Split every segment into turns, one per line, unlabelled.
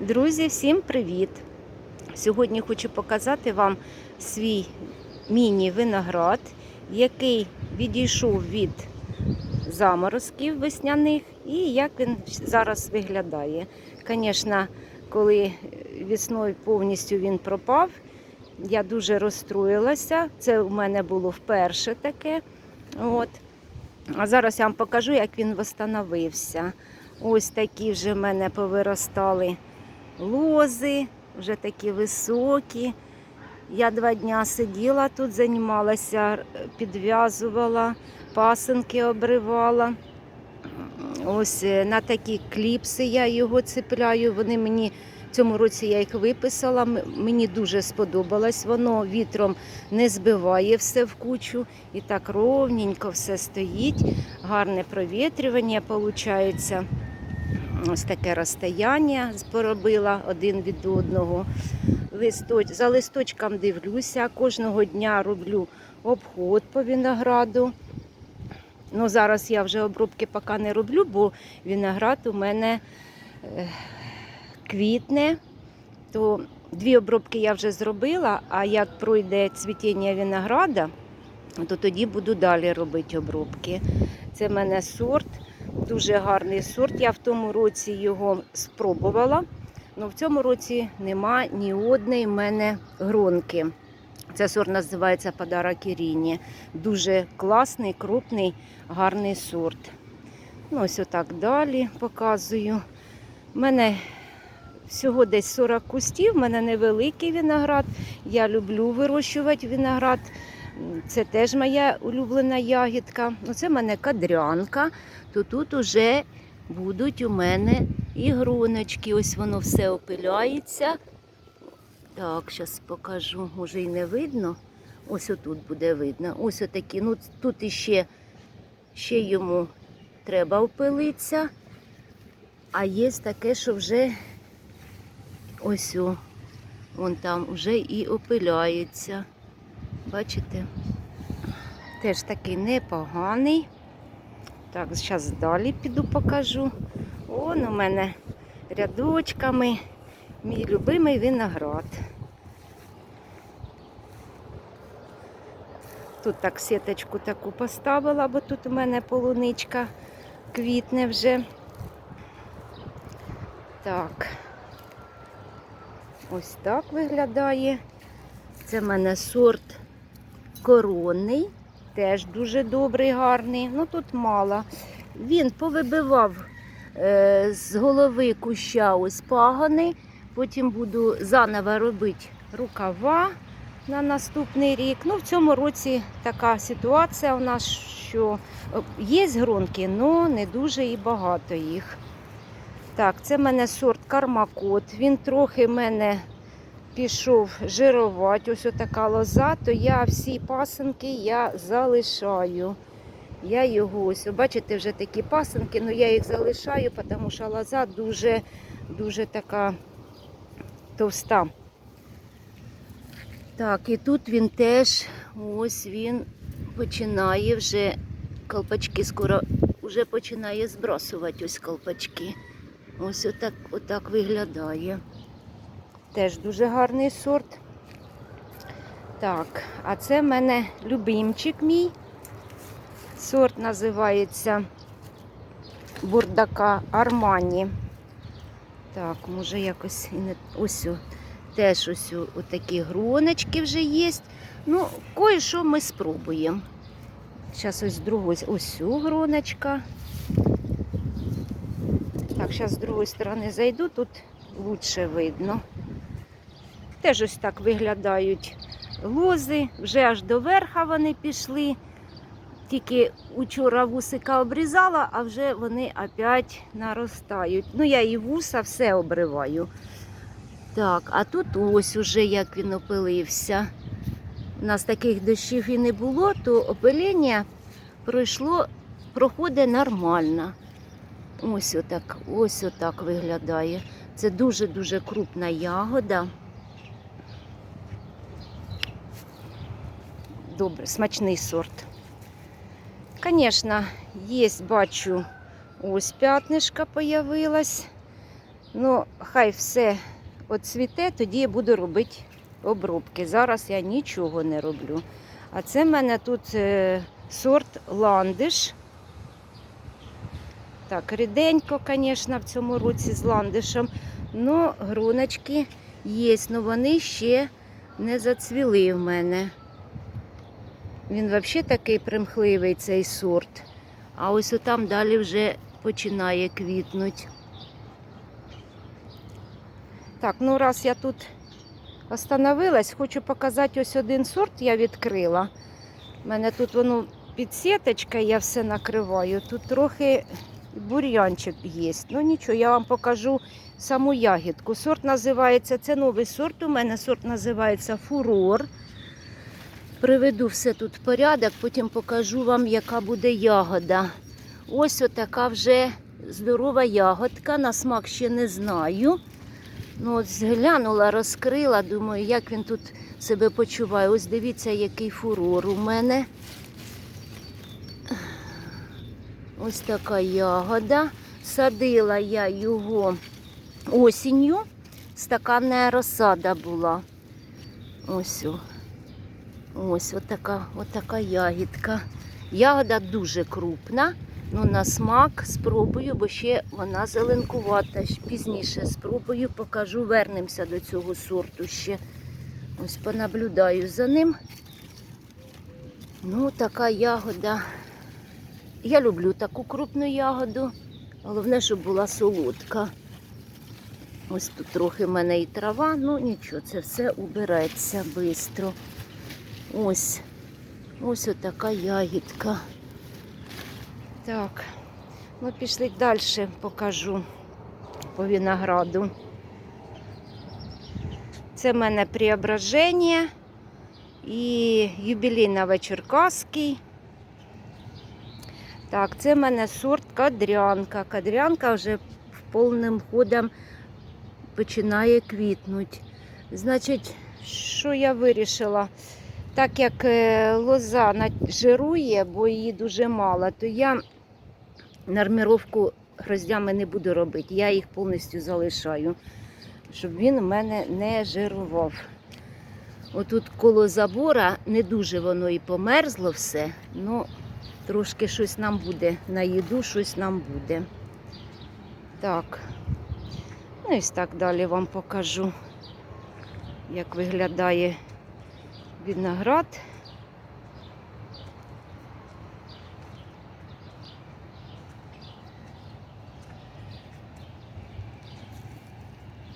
Друзі, всім привіт! Сьогодні хочу показати вам свій міні-виноград, який відійшов від заморозків весняних і як він зараз виглядає. Звісно, коли весною повністю він пропав, я дуже розстроїлася. Це у мене було вперше таке. От. А зараз я вам покажу, як він встановився. Ось такі вже в мене повиростали лози, вже такі високі. Я два дня сиділа тут, займалася, підв'язувала, пасинки обривала. Ось е, на такі кліпси я його цепляю. Вони мені цьому році я їх виписала. Мені дуже сподобалось. Воно вітром не збиває все в кучу. І так ровненько все стоїть. Гарне провітрювання виходить. Ось таке розстояння поробила один від одного. Листоч... За листочком дивлюся, кожного дня роблю обход по винограду. Ну, зараз я вже обробки поки не роблю, бо виноград у мене е, квітне. То дві обробки я вже зробила, а як пройде цвітіння винограда, то тоді буду далі робити обробки. Це в мене сорт, дуже гарний сорт. Я в тому році його спробувала. але в цьому році нема ні одної мене гронки. Це сорт називається Подарок Іріні. Дуже класний, крупний, гарний сорт. Ну, ось отак далі показую. У мене всього десь 40 кустів, в мене невеликий виноград. Я люблю вирощувати виноград. Це теж моя улюблена ягідка. Оце в мене кадрянка, то тут уже будуть у мене і гроночки. Ось воно все опиляється. Так, зараз покажу, може і не видно. Ось отут буде видно. Ось отакі. Ну тут іще ще йому треба опилитися. А є таке, що вже ось о, вон там вже і опиляється. Бачите? Теж такий непоганий. Так, зараз далі піду покажу. Он у мене рядочками мій любимий виноград. Тут так сіточку таку поставила, бо тут у мене полуничка квітне вже. Так. Ось так виглядає. Це в мене сорт коронний, теж дуже добрий, гарний. Ну тут мало. Він повибивав е, з голови куща ось пагони. Потім буду заново робити рукава на наступний рік. Ну, в цьому році така ситуація у нас, що е, є гронки, але не дуже і багато їх. Так, це в мене сорт кармакот. Він трохи мене пішов жирувати. Ось така лоза, то я всі пасинки я залишаю. Я його ось, бачите, вже такі пасинки, але я їх залишаю, тому що лоза дуже, дуже така товста. Так, і тут він теж, ось він починає вже колпачки скоро вже починає збрасувати ось колпачки. Ось отак, отак виглядає. Теж дуже гарний сорт. Так, а це в мене любимчик мій. Сорт називається бурдака Армані. Так, може якось і не ось теж ось отакі гроночки вже є. Ну, кое-що ми спробуємо. Зараз ось другу, ось гроночка. Так, зараз з другої сторони зайду, тут лучше видно. Теж ось так виглядають лози, вже аж до верха вони пішли. Тільки учора вусика обрізала, а вже вони опять наростають. Ну, я і вуса все обриваю. Так, а тут ось уже як він опилився. У нас таких дощів і не було, то опилення пройшло, проходить нормально. Ось отак, ось отак виглядає. Це дуже-дуже крупна ягода. Добре, смачний сорт. Звісно, є, бачу, ось п'ятнишка появилась. Ну, хай все оцвіте, тоді я буду робити обробки. Зараз я нічого не роблю. А це в мене тут е, сорт ландиш. Так, ріденько, звісно, в цьому році з ландишем. Ну, груночки є, але вони ще не зацвіли в мене. Він взагалі такий примхливий цей сорт. А ось отам далі вже починає квітнути. Так, ну раз я тут остановилась, хочу показати ось один сорт я відкрила. У мене тут воно під сіточкою, я все накриваю. Тут трохи бур'янчик є. Ну нічого, я вам покажу саму ягідку. Сорт називається, це новий сорт. У мене сорт називається Фурор. Приведу все тут в порядок, потім покажу вам, яка буде ягода. Ось отака вже здорова ягодка. На смак ще не знаю. Ну, от зглянула, розкрила, думаю, як він тут себе почуває. Ось дивіться, який фурор у мене. Ось така ягода. Садила я його осінню. Стаканна розсада була. Ось. Ось отака, отака ягідка. Ягода дуже крупна. Ну, на смак спробую, бо ще вона зеленкувата. Пізніше спробую, покажу, вернемося до цього сорту ще. Ось понаблюдаю за ним. Ну, така ягода. Я люблю таку крупну ягоду. Головне, щоб була солодка. Ось тут трохи в мене і трава, ну нічого, це все убереться швидко. Ось. Ось отака ягідка. Так, ну пішли далі, покажу по винограду. Це в мене преображення і юбілей Новочеркаський. Так, це в мене сорт кадрянка. Кадрянка вже повним ходом починає квітнути. Значить, що я вирішила? Так як е, лоза жирує, бо її дуже мало, то я норміровку гроздями не буду робити. Я їх повністю залишаю, щоб він у мене не жирував. Отут коло забора не дуже воно і померзло все, ну трошки щось нам буде на їду, щось нам буде. Так. Ну і ось так далі вам покажу, як виглядає виноград.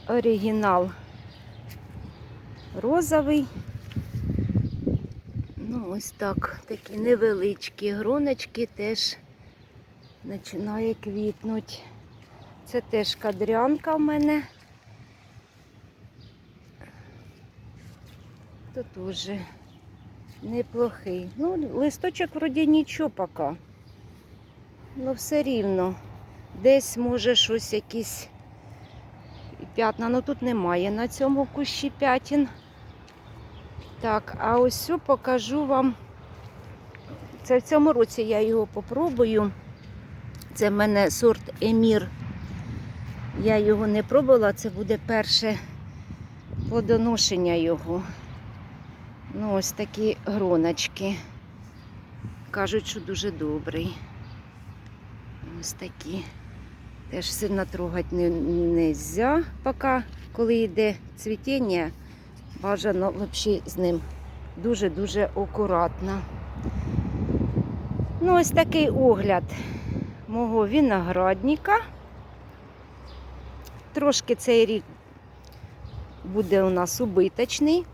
Оригінал розовий. Ну, ось так, такі невеличкі гроночки теж починає квітнути. Це теж кадрянка в мене. То теж неплохий. Ну, листочок вроді нічого поки. Ну, все рівно. Десь може щось якісь п'ятна. Ну тут немає на цьому кущі п'ятін. Так, а ось покажу вам. Це в цьому році я його попробую. Це в мене сорт Емір. Я його не пробувала, це буде перше плодоношення його. Ну, ось такі гроночки. Кажуть, що дуже добрий. Ось такі. Теж сильно трогати не, можна, поки коли йде цвітіння, бажано взагалі з ним дуже-дуже акуратно. Ну, ось такий огляд мого виноградника. Трошки цей рік буде у нас убиточний,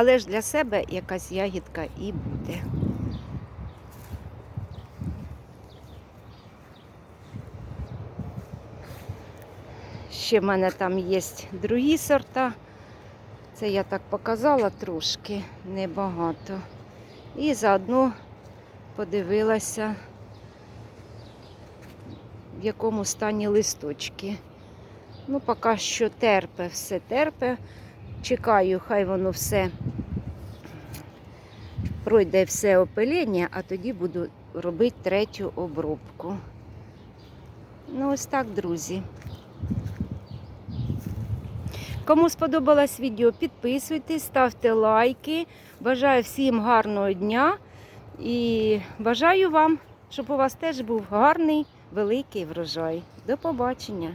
але ж для себе якась ягідка і буде. Ще в мене там є другі сорта. Це я так показала трошки, небагато. І заодно подивилася, в якому стані листочки. Ну, поки що терпе, все терпе. Чекаю, хай воно все пройде все опилення, а тоді буду робити третю обробку. Ну, ось так, друзі. Кому сподобалось відео, підписуйтесь, ставте лайки. Бажаю всім гарного дня і бажаю вам, щоб у вас теж був гарний великий врожай. До побачення!